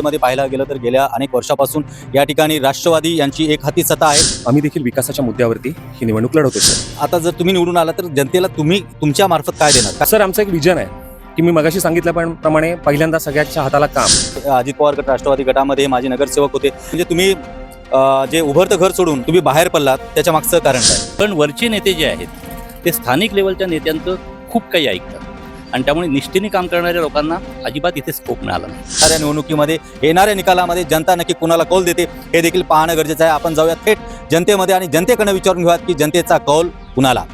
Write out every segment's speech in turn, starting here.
मध्ये पाहायला गेलं तर गेल्या अनेक वर्षापासून या ठिकाणी राष्ट्रवादी यांची एक हाती सत्ता आहे. आम्ही देखील विकासाच्या मुद्द्यावरती ही निवडणूक लढवतो सर आता जर तुम्ही निवडून आला तर जनतेला तुम्ही तुमच्या मार्फत काय देणार? सर आमचं एक विजन आहे की मी मगाशी सांगितल्याप्रमाणे पहिल्यांदा सगळ्याच्या हाताला काम. अजित पवार गट राष्ट्रवादी गटामध्ये माझे नगरसेवक होते. म्हणजे तुम्ही जे उभरतं घर सोडून तुम्ही बाहेर पडलात त्याच्या मागचं कारण काय? पण वरचे नेते जे आहेत ते स्थानिक लेवलच्या नेत्यांचं खूप काही ऐकतात. आणि त्यामुळे निष्ठेने काम करणाऱ्या लोकांना अजिबात इथे स्कोप मिळाला नाही. येणाऱ्या निवडणुकीमध्ये येणाऱ्या निकालामध्ये जनता नक्की कुणाला कौल देते हे देखील पाहणं गरजेचं आहे. आपण जाऊया थेट जनतेमध्ये आणि जनतेकडनं विचारून घेऊयात की जनतेचा कौल कुणाला?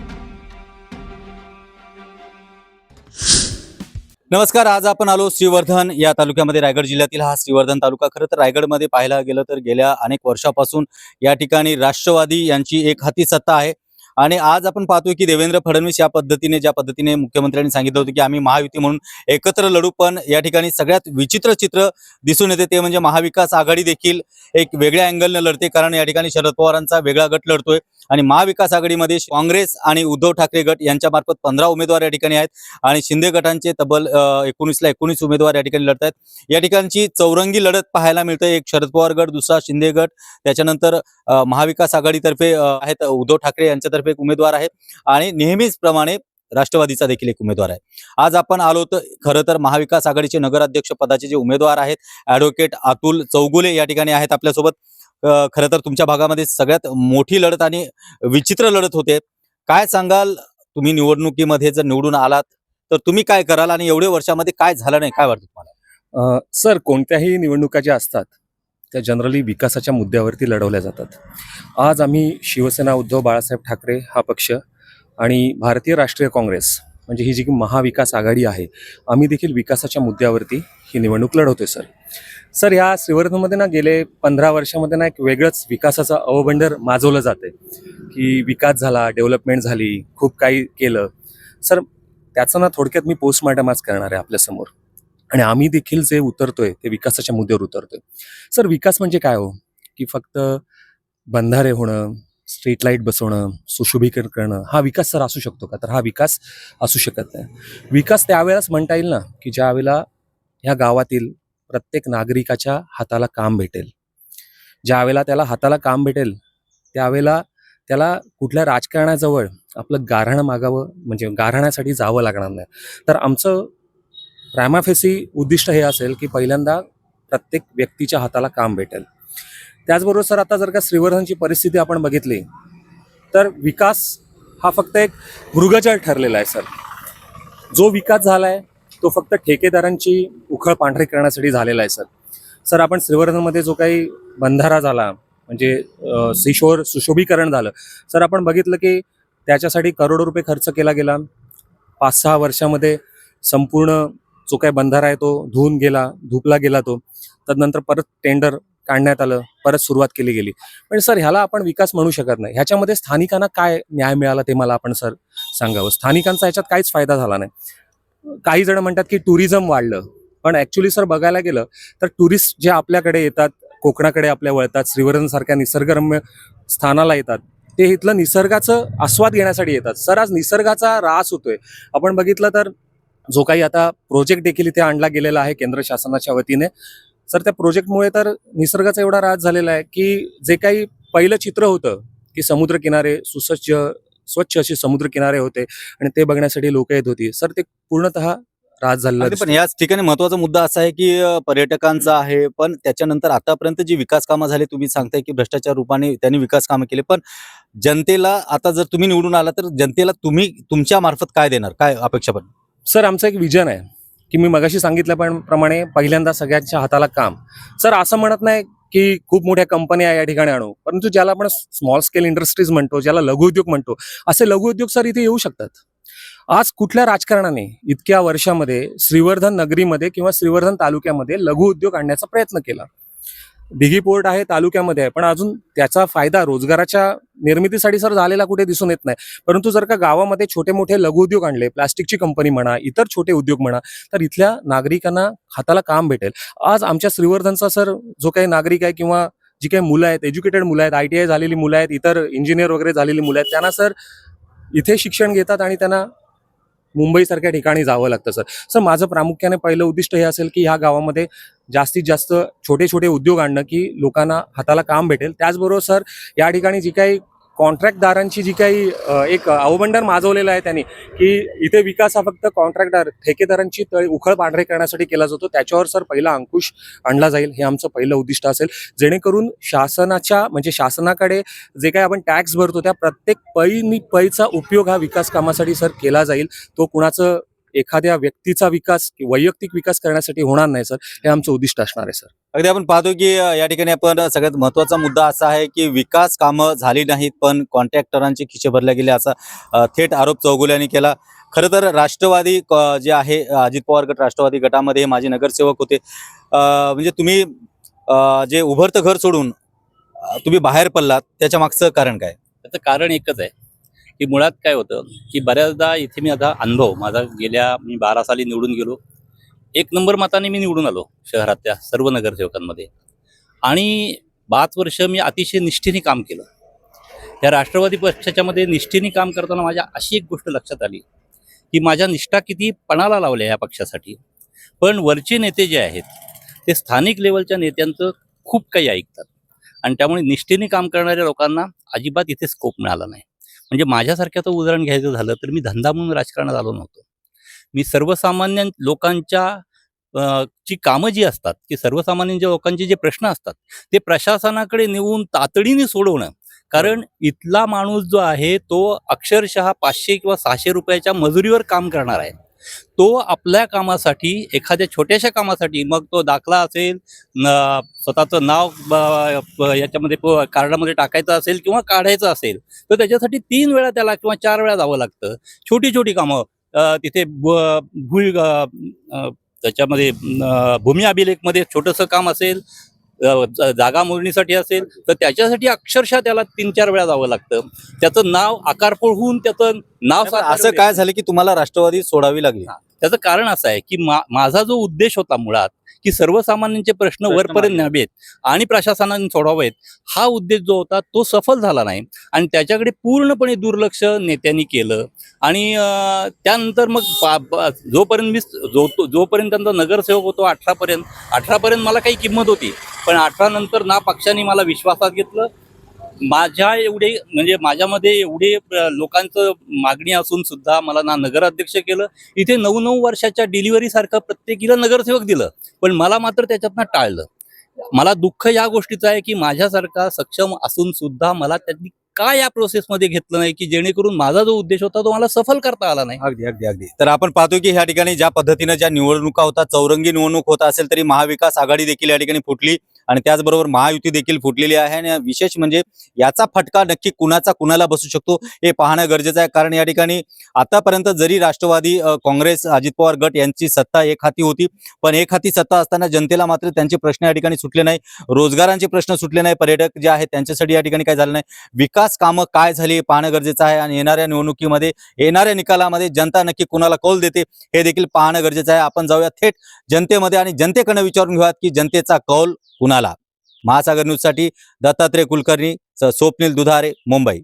नमस्कार आज आपण आलो श्रीवर्धन या तालुक्यामध्ये रायगड जिल्ह्यातील हा श्रीवर्धन तालुका. खरं तर रायगडमध्ये पाहायला गेलं तर गेल्या अनेक वर्षापासून या ठिकाणी राष्ट्रवादी यांची एक हाती सत्ता आहे. आणि आज आपण पाहतोय की देवेंद्र फडणवीस या पद्धतीने ज्या पद्धतीने मुख्यमंत्र्यांनी सांगितलं होतं की आम्ही महायुती म्हणून एकत्र लढू पण या ठिकाणी सगळ्यात विचित्र चित्र दिसून येते ते म्हणजे महाविकास आघाडी देखील एक वेगळ्या अँगलनं लढते कारण या ठिकाणी शरद पवारांचा वेगळा गट लढतोय. आणि महाविकास आघाडीमध्ये काँग्रेस आणि उद्धव ठाकरे गट यांच्या मार्फत पंधरा उमेदवार या ठिकाणी आहेत आणि शिंदे गटांचे तब्बल एकोणीसला एकोणीस उमेदवार या ठिकाणी लढत आहेत या ठिकाणची चौरंगी लढत पाहायला मिळते एक शरद पवार गट दुसरा शिंदे गट त्याच्यानंतर महाविकास आघाडीतर्फे आहेत उद्धव ठाकरे यांच्यातर्फे एक उमेदवार आहे आणि नेहमीच प्रमाणे राष्ट्रवादीचा देखील एक उमेदवार आहे. आज आपण आलो तर खरं तर महाविकास आघाडीचे नगराध्यक्ष पदाचे जे उमेदवार आहेत ॲडव्होकेट अतुल चौगुले या ठिकाणी आहेत आपल्यासोबत. खरं तर तुमच्या भागामध्ये सगळ्यात मोठी लढत आणि विचित्र लढत होते. काय सांगाल? तुम्ही निवडणुकीमध्ये जर निवडून आलात तर तुम्ही काय कराल आणि एवढ्या वर्षामध्ये काय झालं नाही काय वाटतं तुम्हाला? सर कोणत्याही निवडणुका ज्या असतात त्या जनरली विकासाच्या मुद्द्यावरती लढवल्या जातात. आज आम्ही शिवसेना उद्धव बाळासाहेब ठाकरे हा पक्ष आणि भारतीय राष्ट्रीय काँग्रेस म्हणजे ही जी की महाविकास आघाडी आहे आम्ही देखील विकासाच्या मुद्द्यावरती ही निवडणूक लढवतोय सर. सर या श्रीवर्धनमध्ये ना गेले पंधरा वर्षामध्ये ना एक वेगळंच विकासाचं अवबंडर माजवलं जाते की विकास झाला डेव्हलपमेंट झाली खूप काही केलं. सर त्याचं ना थोडक्यात मी पोस्टमार्टम आज करणार आहे आपल्यासमोर. आणि आम्ही देखील जे उतरतोय ते विकासाच्या मुद्द्यावर उतरतोय. सर विकास म्हणजे काय हो? की फक्त बंधारे होणं स्ट्रीट लाइट बसवणं सुशोभीकरण करणं हा विकास सर असू शकतो का? तर हा विकास असू शकत नाही. विकास त्यावेळेलाच म्हणता येईल ना की ज्यावेळेला ह्या गावातील प्रत्येक नागरिकाच्या हाताला काम भेटेल. ज्यावेळेला त्याला हाताला काम भेटेल त्यावेळेला त्याला कुठल्या राजकारणाजवळ आपलं गारहाणं मागावं म्हणजे गारहाण्यासाठी जावं लागणार नाही. तर आमचं रॅमाफेसी उद्दिष्ट हे असेल की पहिल्यांदा प्रत्येक व्यक्तीच्या हाताला काम भेटेल. त्याचबरोबर सर आता जर का श्रीवर्धनची परिस्थिती आपण बघितली तर विकास हा फक्त एक मृगजळ ठरलेला आहे सर. जो विकास झाला आहे तो फक्त ठेकेदारांची उखळ पांढरी करण्यासाठी झालेला आहे सर. सर आपण श्रीवर्धनमध्ये जो काही बंधारा झाला म्हणजे सिशोर सुशोभीकरण झालं सर आपण बघितलं की त्याच्यासाठी करोडो रुपये खर्च केला गेला. पाच सहा वर्षामध्ये संपूर्ण जो काही बंधारा आहे तो धुवून गेला धुपला गेला तो तदनंतर परत टेंडर काढण्यात आलं परत सुरुवात केली गेली. पण सर ह्याला आपण विकास म्हणू शकत नाही. ह्याच्यामध्ये स्थानिकांना काय न्याय मिळाला ते मला आपण सर सांगावं. स्थानिकांचा ह्याच्यात काहीच फायदा झाला नाही. काही जण म्हणतात की टुरिझम वाढलं. पण ॲक्च्युली सर बघायला गेलं तर टुरिस्ट जे आपल्याकडे येतात कोकणाकडे आपल्या वळतात श्रीवर्धनसारख्या निसर्गरम्य स्थानाला येतात ते इथलं निसर्गाचं आस्वाद घेण्यासाठी येतात. सर आज निसर्गाचा रास होतोय. आपण बघितलं तर जो काही आता प्रोजेक्ट देखील इथे आणला गेलेला आहे केंद्र शासनाच्या वतीने. सर त्या प्रोजेक्टमुळे तर निसर्गाचा एवढा रास झालेला आहे की जे काही पहिलं चित्र होतं की समुद्रकिनारे सुसज्ज स्वच्छ असे समुद्रकिनारे होते आणि ते बघण्यासाठी लोक येत होती. सर ते पूर्णतः रास झालेला पण. याच ठिकाणी महत्त्वाचा मुद्दा असा आहे की पर्यटकांचा आहे पण त्याच्यानंतर आतापर्यंत जी विकास कामं झाली तुम्ही सांगताय की भ्रष्टाचार रूपाने त्यांनी विकास कामं केले पण जनतेला आता जर तुम्ही निवडून आला तर जनतेला तुम्ही तुमच्या मार्फत काय देणार? काय अपेक्षा पण? सर आमचं एक विजन आहे की मी मगाशी सांगितल्याप्रमाणे पहिल्यांदा सगळ्यांच्या हाताला काम. सर असं म्हणत नाही की खूप मोठ्या कंपन्या या ठिकाणी आणू परंतु ज्याला आपण स्मॉल स्केल इंडस्ट्रीज म्हणतो ज्याला लघुउद्योग म्हणतो असे लघुउद्योग सर इथे येऊ शकतात. आज कुठल्या राजकारणाने इतक्या वर्षामध्ये श्रीवर्धन नगरीमध्ये किंवा श्रीवर्धन तालुक्यामध्ये लघुउद्योग आणण्याचा प्रयत्न केला? दिघी पोर्ट आहे तालुक्यामध्ये आहे. पण अजून त्याचा फायदा रोजगाराच्या निर्मितीसाठी सर झालेला कुठे दिसून येत नाही. परंतु जर का गावामध्ये छोटे मोठे लघुउद्योग आणले प्लास्टिकची कंपनी म्हणा इतर छोटे उद्योग म्हणा तर इथल्या नागरिकांना हाताला काम भेटेल. आज आमच्या श्रीवर्धनचा सर जो काही नागरिक आहे किंवा जी काही मुलं आहेत एज्युकेटेड मुलं आहेत आय टी आय झालेली मुलं आहेत इतर इंजिनियर वगैरे झालेली मुलं आहेत त्यांना सर इथे शिक्षण घेतात आणि त्यांना मुंबईसारख्या ठिकाणी जावं लागतं सर. सर माझं प्रामुख्याने पहिलं उद्दिष्ट हे असेल की ह्या गावामध्ये जास्तीत जास्त छोटे छोटे उद्योग आणणं की लोकांना हाताला काम भेटेल. त्याचबरोबर सर या ठिकाणी जी काही कॉन्ट्रॅक्टदारांची जी काही एक अवबंडर माजवलेलं आहे त्यांनी की इथे विकास हा फक्त कॉन्ट्रॅक्टदार ठेकेदारांची तळी उखळ पांढरे करण्यासाठी केला जातो. त्याच्यावर सर पहिला अंकुश आणला जाईल हे आमचं पहिलं उद्दिष्ट असेल. जेणेकरून शासनाच्या म्हणजे शासनाकडे जे काही आपण टॅक्स भरतो त्या प्रत्येक पैनी पैचा उपयोग हा विकास कामासाठी सर केला जाईल. तो कुणाचं एखाद्या व्यक्तीचा विकास वैयक्तिक विकास करण्यासाठी होणार नाही सर हे आमचं उद्दिष्ट असणार आहे सर. अगदी आपण पाहतो की या ठिकाणी आपण सगळ्यात महत्त्वाचा मुद्दा असा आहे की विकास कामं झाली नाहीत पण कॉन्ट्रॅक्टरांचे खिचे भरले गेले असा थेट आरोप चौगुले यांनी केला. खरं तर राष्ट्रवादी जे आहे अजित पवार गट राष्ट्रवादी गटामध्ये हे माजी नगरसेवक होते. म्हणजे तुम्ही जे उभरतं घर सोडून तुम्ही बाहेर पडलात त्याच्या मागचं कारण काय? त्याचं कारण एकच आहे. की मुळात काय होतं की बऱ्याचदा इथे मी आता अनुभव माझा गेल्या मी बारा साली निवडून गेलो. एक नंबर मताने मी निवडून आलो शहरातल्या सर्व नगरसेवकांमध्ये. आणि पाच वर्ष मी अतिशय निष्ठेने काम केलं. या राष्ट्रवादी पक्षाच्यामध्ये निष्ठेने काम करताना माझ्या अशी एक गोष्ट लक्षात आली की माझ्या निष्ठा किती पणाला लावल्या या पक्षासाठी. पण वरचे नेते जे आहेत ते स्थानिक लेवलच्या नेत्यांचं खूप काही ऐकतात. आणि त्यामुळे निष्ठेने काम करणाऱ्या लोकांना अजिबात इथे स्कोप मिळाला नाही. म्हणजे माझ्यासारख्याचं उदाहरण घ्यायचं झालं तर मी धंदा म्हणून राजकारणात आलो नव्हतो. मी सर्वसामान्य लोकांच्या ची कामं जी असतात की सर्वसामान्य लोकांचे जे प्रश्न असतात ते प्रशासनाकडे नेऊन तातडीने सोडवणं. कारण इथला माणूस जो आहे तो अक्षरशः पाचशे किंवा सहाशे रुपयाच्या मजुरीवर काम करणार आहे. तो आपल्या कामासाठी एखाद्या छोट्याशा कामासाठी मग तो दाखला असेल न स्वतःचं नाव याच्यामध्ये कार्डामध्ये टाकायचं असेल किंवा काढायचं असेल तर त्याच्यासाठी तीन वेळा त्याला किंवा चार वेळा जावं लागतं. छोटी छोटी कामं तिथे भू भूल त्याच्यामध्ये भूमी अभिलेखमध्ये छोटंसं काम असेल जागा मोजणीसाठी असेल तर त्याच्यासाठी अक्षरशः त्याला तीन चार वेळा जावं लागतं. त्याचं नाव आकारपोळ होऊन त्याचं नाव असं काय झालं की तुम्हाला राष्ट्रवादी सोडावी लागली? त्याचं कारण असं आहे की मा माझा जो उद्देश होता मुळात की सर्वसामान्यांचे प्रश्न वरपर्यंत. न्यावेत आणि प्रशासनाने सोडवावेत हा उद्देश जो होता तो सफल झाला नाही. आणि त्याच्याकडे पूर्णपणे दुर्लक्ष नेत्यांनी केलं. आणि त्यानंतर मग जोपर्यंत मी जो जोपर्यंत त्यांचा नगरसेवक होतो अठरापर्यंत अठरापर्यंत मला काही किंमत होती. पण अठरा नंतर ना पक्षाने मला विश्वासात घेतलं माझ्या एवढे म्हणजे माझ्यामध्ये एवढे लोकांचं मागणी असून सुद्धा मला ना नगराध्यक्ष केलं. इथे नऊ नऊ वर्षाच्या डिलिव्हरी सारखं प्रत्येकीला नगरसेवक दिलं. पण मला मात्र त्याच्यातनं टाळलं. मला दुःख या गोष्टीचं आहे की माझ्यासारखा सक्षम असून सुद्धा मला त्यांनी का या प्रोसेसमध्ये घेतलं नाही की जेणेकरून माझा जो उद्देश होता तो मला सफल करता आला नाही? अगदी अगदी अगदी. तर आपण पाहतो की ह्या ठिकाणी ज्या पद्धतीनं ज्या निवडणुका होता चौरंगी निवडणूक होत असेल तरी महाविकास आघाडी देखील या ठिकाणी फुटली. आणि त्याचबरोबर महायुती देखील फुटलेली आहे आणि विशेष म्हणजे याचा फटका नक्की कुणाचा कुणाला बसू शकतो हे पाहणं गरजेचं आहे. कारण या ठिकाणी आतापर्यंत जरी राष्ट्रवादी काँग्रेस अजित पवार गट यांची सत्ता एक हाती होती पण एक हाती सत्ता असताना जनतेला मात्र त्यांचे प्रश्न या ठिकाणी सुटले नाही. रोजगारांचे प्रश्न सुटले नाही. पर्यटक जे आहेत त्यांच्यासाठी या ठिकाणी काय झालं नाही. विकास कामं काय झाली हे पाहणं गरजेचं आहे आणि येणाऱ्या निवडणुकीमध्ये येणाऱ्या निकालामध्ये जनता नक्की कुणाला कौल देते हे देखील पाहणं गरजेचं आहे. आपण जाऊया थेट जनतेमध्ये आणि जनतेकडनं विचारून घेऊयात की जनतेचा कौल कुणा महासागर न्यूजसाठी दत्तात्रय कुलकर्णी स्वप्नील दुधारे मुंबई.